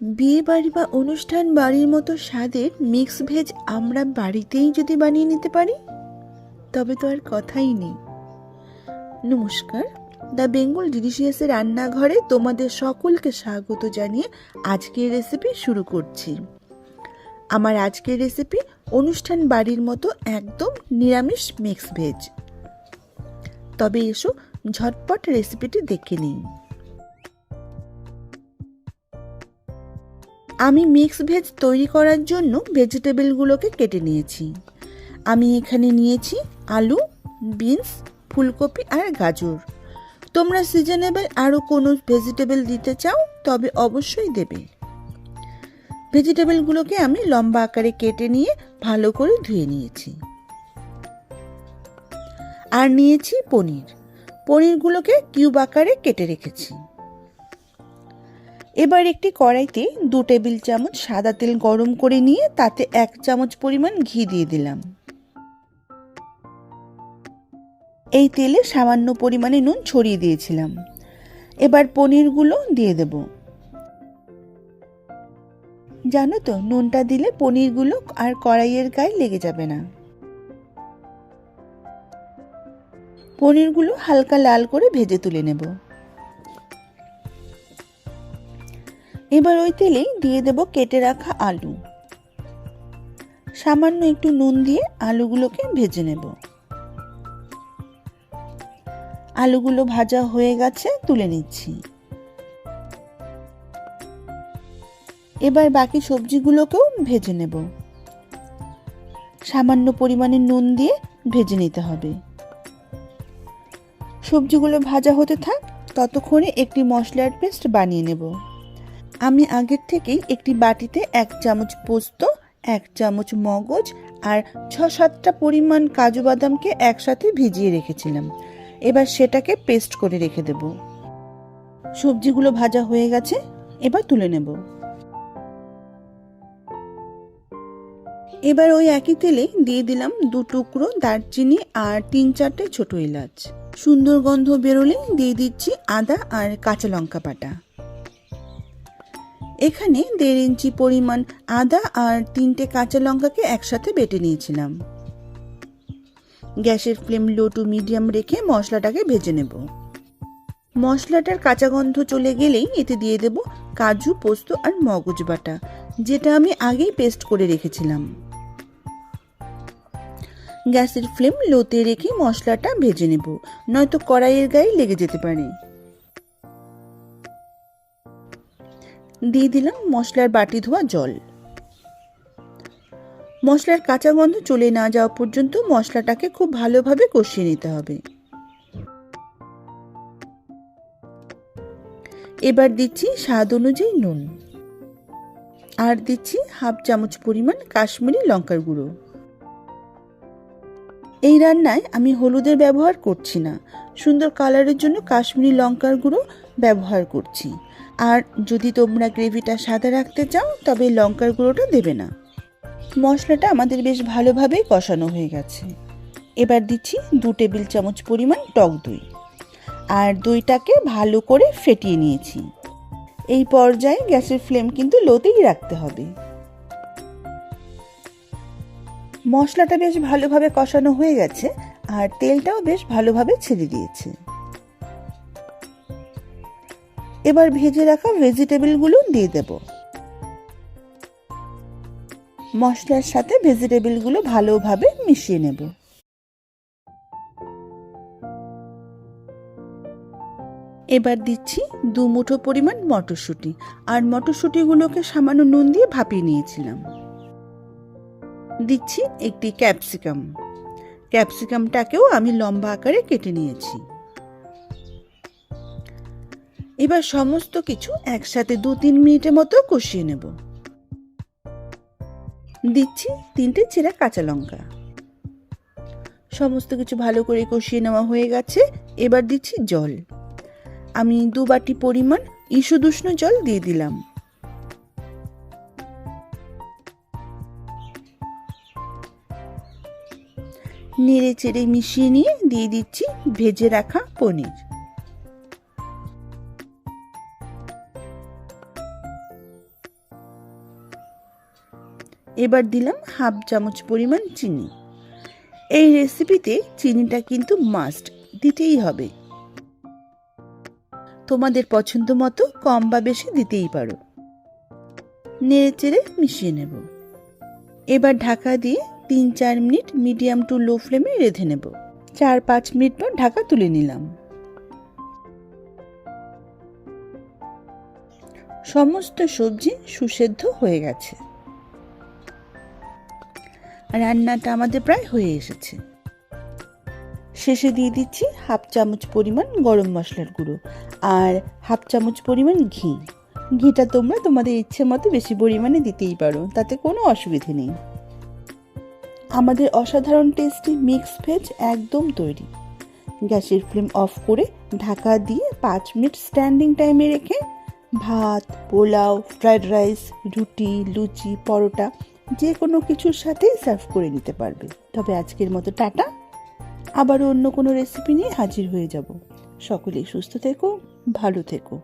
বিয়ে বাড়ি বা অনুষ্ঠান বাড়ির মতো স্বাদের মিক্স ভেজ আমরা বাড়িতেই যদি বানিয়ে নিতে পারি? তবে তো আর কথাই নেই। নমস্কার। দ্য বেঙ্গল ডিলিশিয়াসের রান্নাঘরে তোমাদের সকলকে স্বাগত জানিয়ে আজকের রেসিপি শুরু করছি। আমার আজকের রেসিপি অনুষ্ঠান বাড়ির মতো একদম নিরামিষ মিক্স ভেজ তবে এসো ঝটপট রেসিপিটি দেখে নিই। আমি মিক্স ভেজ তৈরি করার জন্য ভেজিটেবলগুলোকে কেটে নিয়েছি। আমি এখানে নিয়েছি আলু বিনস ফুলকপি আর গাজর। তোমরা সিজনেবল আরও কোনো ভেজিটেবল দিতে চাও, তবে অবশ্যই দেবে। ভেজিটেবলগুলোকে আমি লম্বা আকারে কেটে নিয়ে ভালো করে ধুয়ে নিয়েছি। আর নিয়েছি পনির। পনিরগুলোকে কিউব আকারে কেটে রেখেছি। এবার একটি কড়াইতে দু টেবিল চামচ সাদা তেল গরম করে নিয়ে তাতে এক চামচ পরিমাণ ঘি দিয়ে দিলাম। এই তেলে সামান্য পরিমাণে নুন ছড়িয়ে দিয়েছিলাম। এবার পনিরগুলো দিয়ে দেব। জানো তো, নুনটা দিলে পনিরগুলো আর কড়াইয়ের গায়ে লেগে যাবে না। পনিরগুলো হালকা লাল করে ভেজে তুলে নেব। এবার ওই তেলেই দিয়ে দেব কেটে রাখা আলু। সামান্য একটু নুন দিয়ে আলুগুলোকে ভেজে নেব। আলুগুলো ভাজা হয়ে গেছে, তুলে নিচ্ছি। এবার বাকি সবজিগুলোকেও ভেজে নেব। সামান্য পরিমাণে নুন দিয়ে ভেজে নিতে হবে। সবজিগুলো ভাজা হতে থাক, ততক্ষণে একটি মশলার পেস্ট বানিয়ে নেব। আমি আগের থেকেই একটি বাটিতে এক চামচ পোস্ত, এক চামচ মগজ আর ছ সাতটা পরিমাণ কাজু বাদামকে একসাথে ভিজিয়ে রেখেছিলাম। এবার সেটাকে পেস্ট করে রেখে দেব। সবজিগুলো ভাজা হয়ে গেছে, এবার তুলে নেব। এবার ওই একই তেলে দিয়ে দিলাম দু টুকরো দারচিনি আর তিন চারটে ছোট এলাচ। সুন্দর গন্ধ বেরোলে দিয়ে দিচ্ছি আদা আর কাঁচা লঙ্কা বাটা। এখানে দেড় ইঞ্চি পরিমাণ আদা আর তিনটে কাঁচা লঙ্কাকে একসাথে বেটে নিয়েছিলাম। গ্যাসের ফ্লেম লো টু মিডিয়াম রেখে মশলাটাকে ভেজে নেব। মশলাটার কাঁচা গন্ধ চলে গেলেই এতে দিয়ে দেব কাজু, পোস্ত আর মগজ বাটা, যেটা আমি আগেই পেস্ট করে রেখেছিলাম। গ্যাসের ফ্লেম লোতে রেখে মশলাটা ভেজে নেব, নয়তো কড়াইয়ের গায়ে লেগে যেতে পারে। দিয়ে দিলাম মশলার বাটি ধোয়া জল। মশলার কাঁচা গন্ধ চলে না যাওয়া পর্যন্ত মশলাটাকে খুব ভালোভাবে কষিয়ে নিতে হবে। এবার দিচ্ছি স্বাদ অনুযায়ী নুন। আর দিচ্ছি হাফ চামচ পরিমাণ কাশ্মীরি লঙ্কার গুঁড়ো। এই রান্নায় আমি হলুদের ব্যবহার করছি না। সুন্দর কালারের জন্য কাশ্মীরি লঙ্কার গুঁড়ো ব্যবহার করছি। আর যদি তোমরা গ্রেভিটা সাদা রাখতে চাও, তবে লঙ্কার গুঁড়োটা দেবে না। মশলাটা আমাদের বেশ ভালোভাবেই কষানো হয়ে গেছে। এবার দিচ্ছি দু টেবিল চামচ পরিমাণ টক দই। আর দইটাকে ভালো করে ফেটিয়ে নিয়েছি। এই পর্যায়ে গ্যাসের ফ্লেম কিন্তু লোতেই রাখতে হবে। মশলাটা বেশ ভালোভাবে কষানো হয়ে গেছে, আর তেলটাও বেশ ভালোভাবে ছেড়ে দিয়েছে। এবার ভেজে রাখা ভেজিটেবলগুলো দিয়ে দেব। মশলার সাথে ভেজিটেবলগুলো ভালোভাবে মিশিয়ে নেব। এবার দিচ্ছি দু মুঠো পরিমাণ মটরশুঁটি। আর মটরশুঁটিগুলোকে সামান্য নুন দিয়ে ভাপিয়ে নিয়েছিলাম। দিচ্ছি একটি ক্যাপসিকাম। ক্যাপসিকামটাকেও আমি লম্বা আকারে কেটে নিয়েছি। এবার সমস্ত কিছু একসাথে দু তিন মিনিটের মতো কষিয়ে নেব। দিচ্ছি তিনটে চেরা কাঁচা লঙ্কা। সমস্ত কিছু ভালো করে কষিয়ে নেওয়া হয়ে গেছে, এবার দিচ্ছি জল। আমি দু বাটি পরিমাণ ইসুদুষ্ণ জল দিয়ে দিলাম। নেড়ে চেড়ে মিশিয়ে নিয়ে দিয়ে দিচ্ছি ভেজে রাখা পনির। এবার দিলাম হাফ চামচ পরিমাণ চিনি। এই রেসিপিতে চিনিটা কিন্তু মাস্ট দিতেই হবে। তোমাদের পছন্দ মতো কম বা বেশি দিতেই পারো। নেড়ে চেড়ে মিশিয়ে নেব। এবার ঢাকা দিয়ে তিন চার মিনিট মিডিয়াম টু লো ফ্লেমে রেঁধে নেব। চার পাঁচ মিনিট পর ঢাকা তুলে নিলাম। সমস্ত সবজি সুসেদ্ধ হয়ে গেছে। রান্নাটা আমাদের প্রায় হয়ে এসেছে। শেষে দিয়ে দিচ্ছি হাফ চামচ পরিমাণ গরম মশলার গুঁড়ো আর হাফ চামচ পরিমাণ ঘি। ঘিটা তোমরা তোমাদের ইচ্ছে মতো বেশি পরিমাণে দিতেই পারো, তাতে কোনো অসুবিধে নেই। আমাদের অসাধারণ টেস্টি মিক্স ভেজ একদম তৈরি। গ্যাসের ফ্লেম অফ করে ঢাকা দিয়ে পাঁচ মিনিট স্ট্যান্ডিং টাইমে রেখে ভাত, পোলাও, ফ্রাইড রাইস, রুটি, লুচি, পরোটা যে কোনো কিছুর সাথেই সার্ভ করে নিতে পারবে। তবে আজকের মতো টাটা। আবার অন্য কোনো রেসিপি নিয়ে হাজির হয়ে যাব। সকলেই সুস্থ থেকো, ভালো থেকো।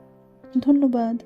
ধন্যবাদ।